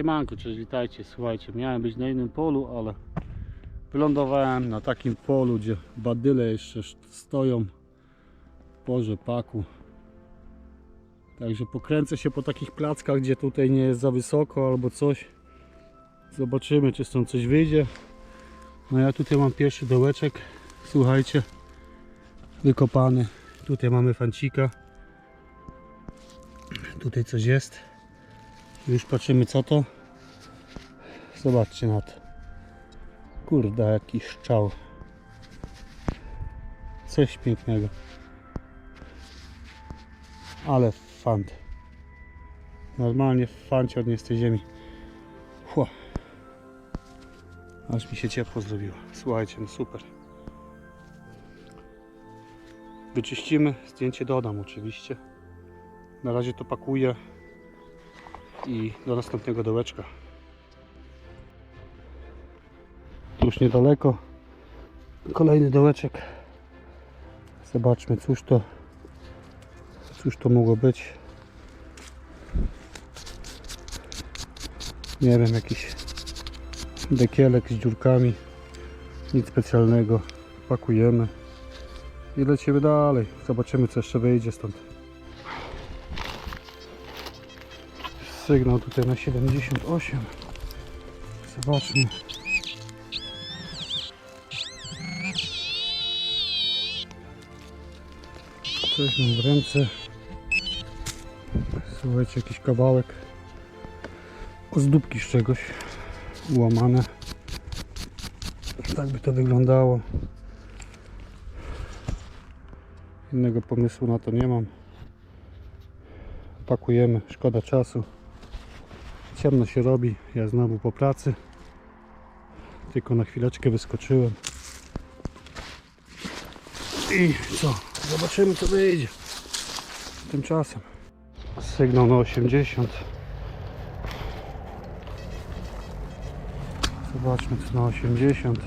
Siemanko, cześć, witajcie. Słuchajcie, miałem być na innym polu, ale wylądowałem na takim polu, gdzie badyle jeszcze sz- stoją po rzepaku. Także pokręcę się po takich plackach, gdzie tutaj nie jest za wysoko albo coś. Zobaczymy, czy stąd coś wyjdzie. No ja tutaj mam pierwszy dołeczek, słuchajcie, wykopany. Tutaj mamy fancika. Tutaj coś jest. Już patrzymy co to. Zobaczcie na to. Kurde, jaki szczał. Coś pięknego. Ale fant. Normalnie nie z tej ziemi. Chło. Aż mi się ciepło zrobiło. Słuchajcie, no super. Wyczyścimy, zdjęcie dodam oczywiście. Na razie to pakuję i do następnego dołeczka. Już niedaleko. Kolejny dołeczek. Zobaczmy cóż to cóż to mogło być. Nie wiem, jakiś dekielek z dziurkami. Nic specjalnego. Pakujemy i lecimy dalej. Zobaczymy co jeszcze wyjdzie stąd. Sygnał tutaj na 78. Zobaczmy. Coś mam w ręce. Słuchajcie, jakiś kawałek ozdóbki z czegoś ułamane. Tak by to wyglądało. Innego pomysłu na to nie mam. Pakujemy, szkoda czasu. Ciemno się robi, ja znowu po pracy. Tylko na chwileczkę wyskoczyłem. I co? Zobaczymy co wyjdzie. Tymczasem. Sygnał na 80. Zobaczmy co na 80.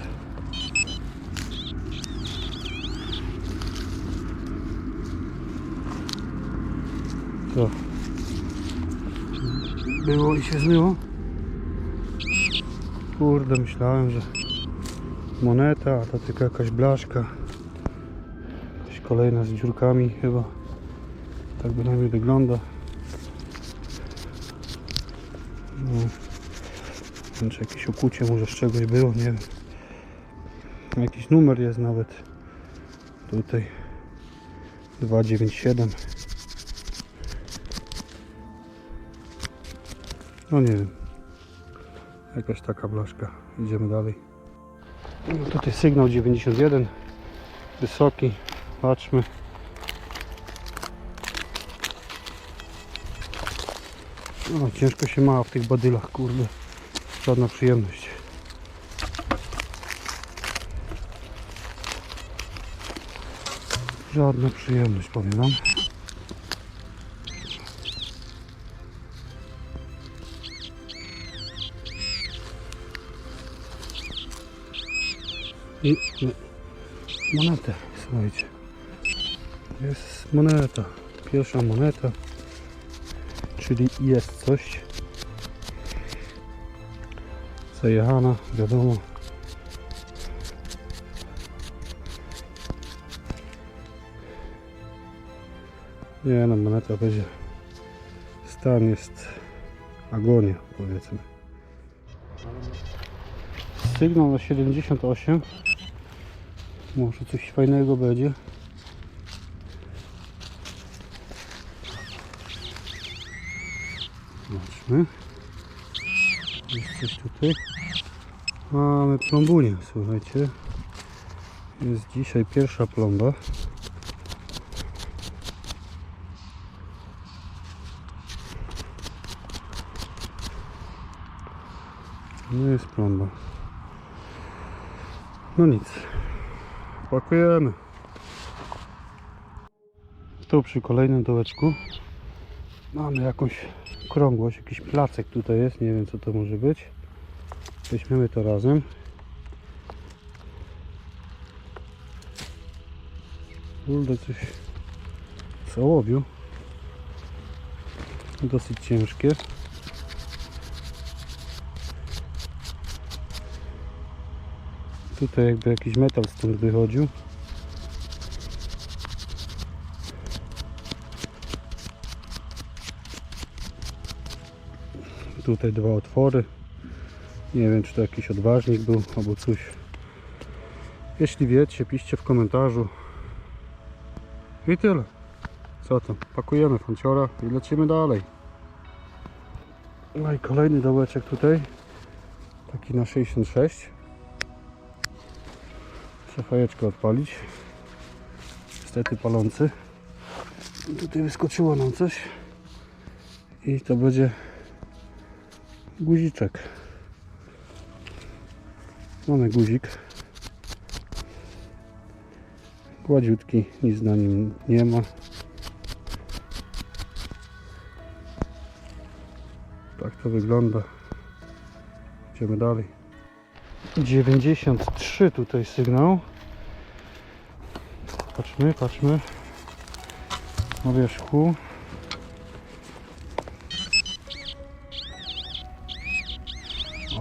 Co? Było i się zmyło? Kurde, myślałem, że moneta, a to tylko jakaś blaszka. Kolejna z dziurkami chyba. Tak bynajmniej wygląda. No. Wiem, czy jakieś okucie może z czegoś było, nie wiem. Jakiś numer jest nawet. Tutaj 297. No nie wiem. Jakaś taka blaszka. Idziemy dalej. No tutaj sygnał 91. Wysoki. Patrzmy. No, ciężko się ma w tych badylach, kurde. Żadna przyjemność. Żadna przyjemność, powiem wam. Monetę, słuchajcie. Jest moneta. Pierwsza moneta. Czyli jest coś. Zajechana, wiadomo. Nie no, moneta będzie. Stan jest agonia, powiedzmy. Sygnał na 78. Może coś fajnego będzie. Zobaczmy. Tutaj. Mamy plombunię, słuchajcie. Jest dzisiaj pierwsza plomba. No jest plomba. No nic. Pakujemy. Tu przy kolejnym dołeczku mamy jakąś okrągłość, jakiś placek tutaj jest, nie wiem co to może być. Weźmiemy to razem. Kurde, coś co łowił. Dosyć ciężkie. Tutaj jakby jakiś metal stąd wychodził. Tutaj dwa otwory. Nie wiem, czy to jakiś odważnik był albo coś. Jeśli wiecie, piszcie w komentarzu. I tyle. Co tam? Pakujemy fanciora i lecimy dalej. No i kolejny dołeczek tutaj. Taki na 66. Muszę fajeczkę odpalić. Niestety palący. Tutaj wyskoczyło nam coś. I to będzie guziczek. Mamy guzik. Gładziutki, nic na nim nie ma. Tak to wygląda. Idziemy dalej. 93 tutaj sygnał. Patrzmy, patrzmy. Na wierzchu.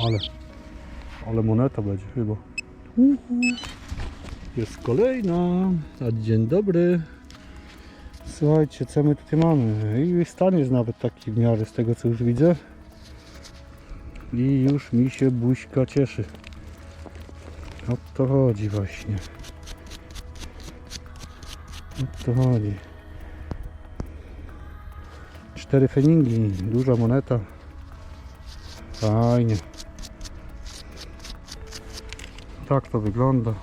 Ale, ale moneta będzie chyba. Jest kolejna. A dzień dobry. Słuchajcie, co my tutaj mamy? I stan jest nawet taki w miarę z tego co już widzę. I już mi się buźka cieszy. O to chodzi właśnie. O to chodzi. Cztery feningi, duża moneta. Fajnie. Tak to wygląda.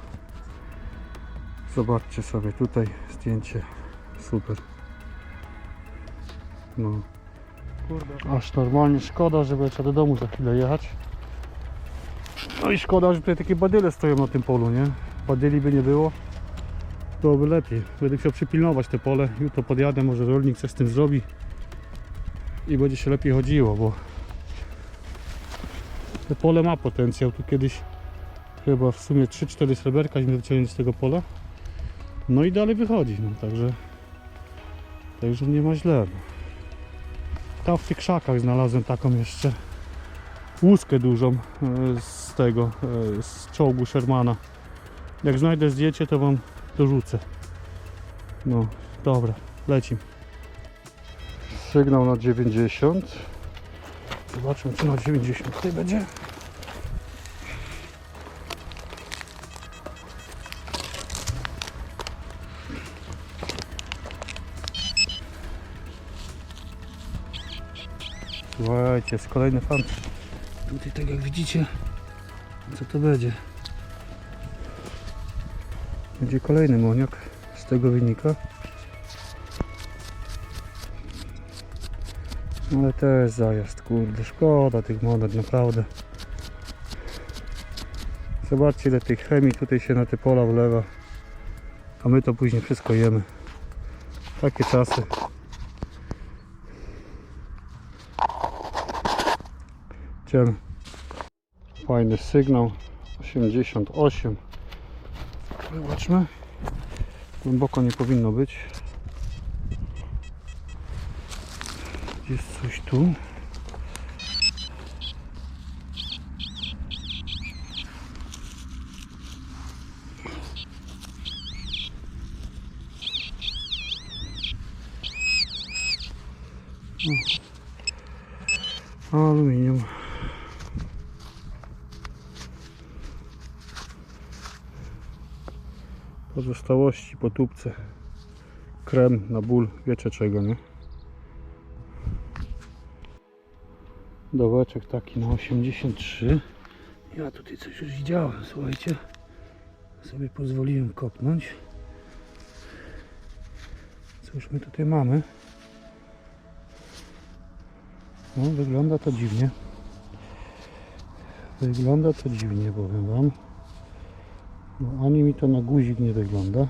Zobaczcie sobie tutaj zdjęcie. Super. No. Kurde. Aż normalnie szkoda, żeby trzeba do domu za chwilę jechać. No i szkoda, że tutaj takie badyle stoją na tym polu, nie? Badyli by nie było, to by lepiej. Będę chciał przypilnować te pole. Jutro podjadę, może rolnik coś z tym zrobi i będzie się lepiej chodziło, bo to pole ma potencjał. Tu kiedyś chyba w sumie 3-4 sreberkaśmy wyciągnąć z tego pola. No i dalej wychodzi, no także także nie ma źle. No. Tam w tych krzakach znalazłem taką jeszcze łuskę dużą e, z tego, e, z czołgu Shermana. Jak znajdę zdjęcie, to wam dorzucę. No, dobra, lecimy. Sygnał na 90. Zobaczmy, czy na 90 tutaj będzie. Słuchajcie, jest kolejny fan. Tutaj tak jak widzicie, co to będzie? Będzie kolejny moniak, z tego wynika. Ale też zajazd, kurde, szkoda tych monet, naprawdę. Zobaczcie ile tej chemii tutaj się na te pola wlewa. A my to później wszystko jemy. Takie czasy. Idziemy. Fajny sygnał. 88. Zobaczmy. Głęboko nie powinno być. Jest coś tu. Aluminium. Pozostałości po tubce. Krem na ból, wiecie czego, nie? Dołeczek taki na 83. Ja tutaj coś już widziałem, słuchajcie. Sobie pozwoliłem kopnąć. Cóż my tutaj mamy? No, wygląda to dziwnie. Wygląda to dziwnie, powiem wam. No, ani mi to na guzik nie wygląda.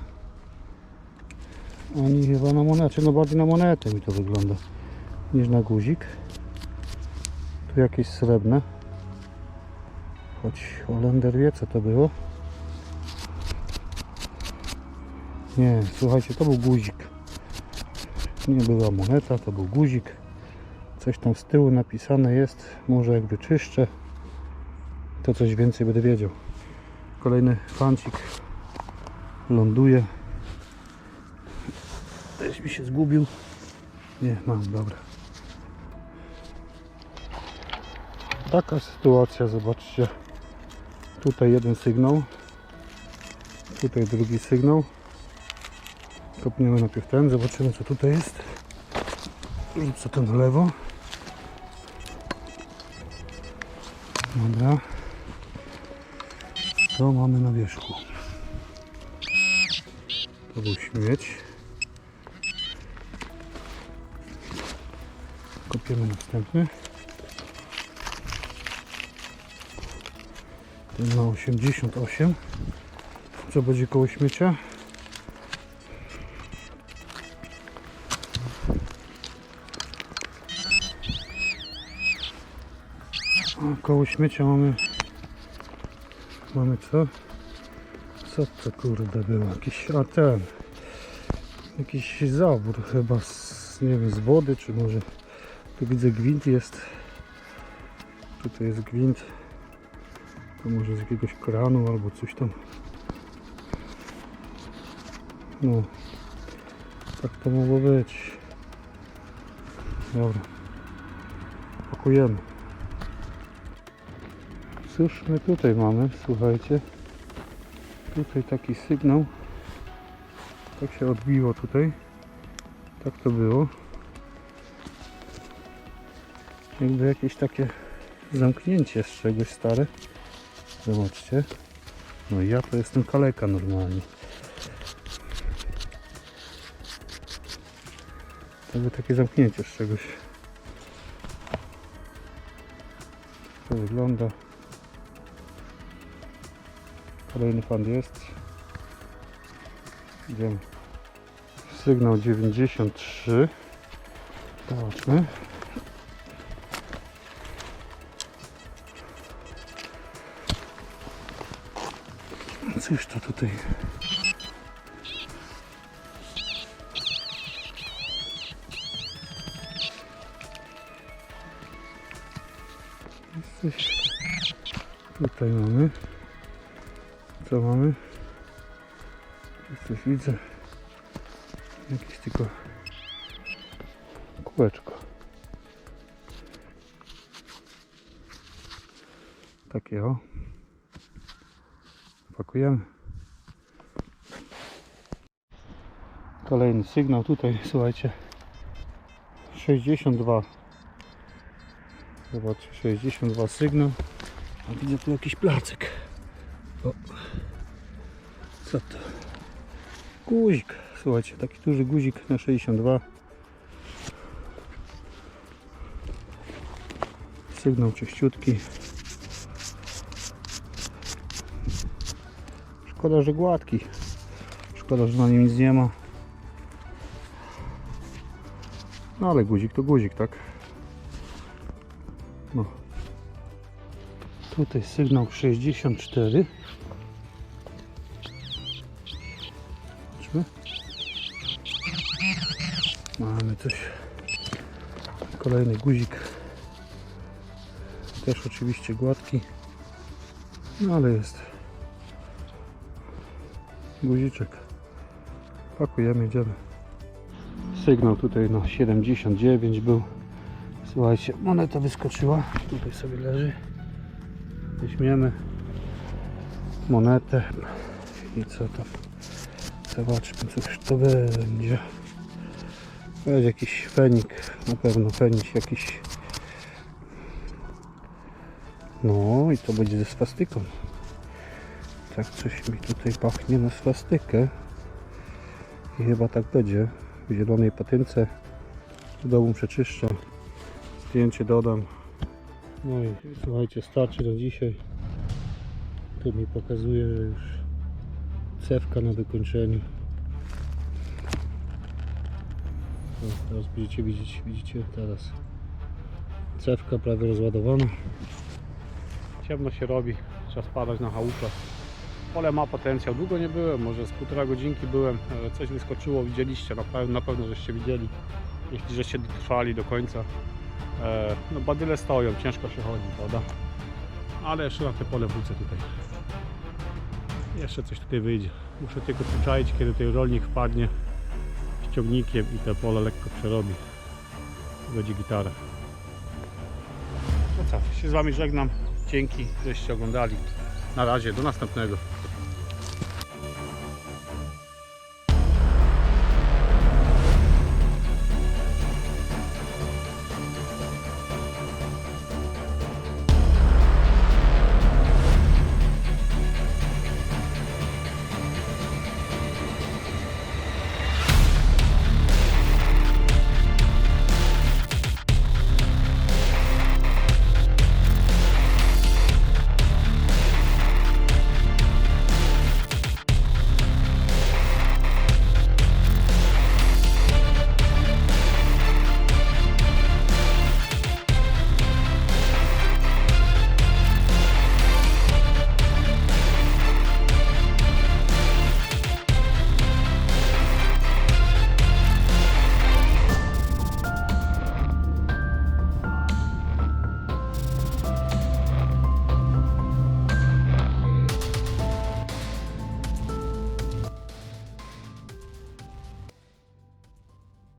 Ani chyba na monetę, no bardziej na monetę mi to wygląda niż na guzik. Tu jakieś srebrne. Choć Holender wie co to było. Nie, słuchajcie, to był guzik. Nie była moneta, to był guzik. Coś tam z tyłu napisane jest. Może jak wyczyszczę, to coś więcej będę wiedział. Kolejny fancik ląduje. Też mi się zgubił. Nie, mam, dobra. Taka sytuacja, zobaczcie. Tutaj jeden sygnał. Tutaj drugi sygnał. Kopniemy najpierw ten, zobaczymy co tutaj jest. Rzucę to na lewo. Dobra. Co mamy na wierzchu? To był śmieć. Kopiemy następny. Ten ma 88. Co będzie koło śmiecia? A koło śmiecia mamy mamy co? Co to kurde było? Jakiś a ten jakiś zawór chyba z, nie wiem z wody czy może tu widzę gwint jest. Tutaj jest gwint. To może z jakiegoś kranu albo coś tam. No tak to mogło być. Dobra. Pakujemy Cóż my tutaj mamy, słuchajcie. Tutaj taki sygnał. Tak się odbiło tutaj. Tak to było. Jakby jakieś takie zamknięcie z czegoś stare. Zobaczcie. No ja to jestem kaleka normalnie. Jakby takie zamknięcie z czegoś. To wygląda. Kolejny fan jest. Idziemy. Sygnał 93. Zobaczmy. Cóż to tutaj? Coś tutaj mamy. Co mamy? Coś widzę. Jakieś tylko kółeczko. Takie o. Pakujemy. Kolejny sygnał tutaj, słuchajcie. 62. Zobaczcie, 62 sygnał. A widzę tu jakiś placek. O. Co to? Guzik. Słuchajcie, taki duży guzik na 62. Sygnał czyściutki. Szkoda, że gładki. Szkoda, że na nim nic nie ma. No ale guzik to guzik, tak? No. Tutaj sygnał 64. coś. Kolejny guzik. Też oczywiście gładki. No ale jest. Guziczek. Pakujemy, idziemy. Sygnał tutaj na 79 był. Słuchajcie, moneta wyskoczyła. Tutaj sobie leży. Weźmiemy monetę i co tam. Zobaczmy, cóż to będzie. Będzie jakiś fenik, na pewno fenik jakiś. No i to będzie ze swastyką. Tak coś mi tutaj pachnie na swastykę. I chyba tak będzie. W zielonej patynce. W domu przeczyszczę. Zdjęcie dodam. No i słuchajcie, starczy na dzisiaj. Tu mi pokazuje że już cewka na wykończeniu. No, teraz będziecie widzieć, widzicie teraz cewka prawie rozładowana. Ciemno się robi, trzeba spadać na chałupę. Pole ma potencjał, długo nie byłem, może z półtora godzinki byłem, coś wyskoczyło, widzieliście, na pewno, na pewno żeście widzieli, jeśli żeście dotrwali do końca. E, no badyle stoją, ciężko się chodzi, prawda? Ale jeszcze na te pole wrócę tutaj. Jeszcze coś tutaj wyjdzie. Muszę tylko przyczaić, kiedy tutaj rolnik wpadnie ciągnikiem i te pole lekko przerobi. Będzie gitara. No co, się z Wami żegnam. Dzięki, żeście oglądali. Na razie, do następnego.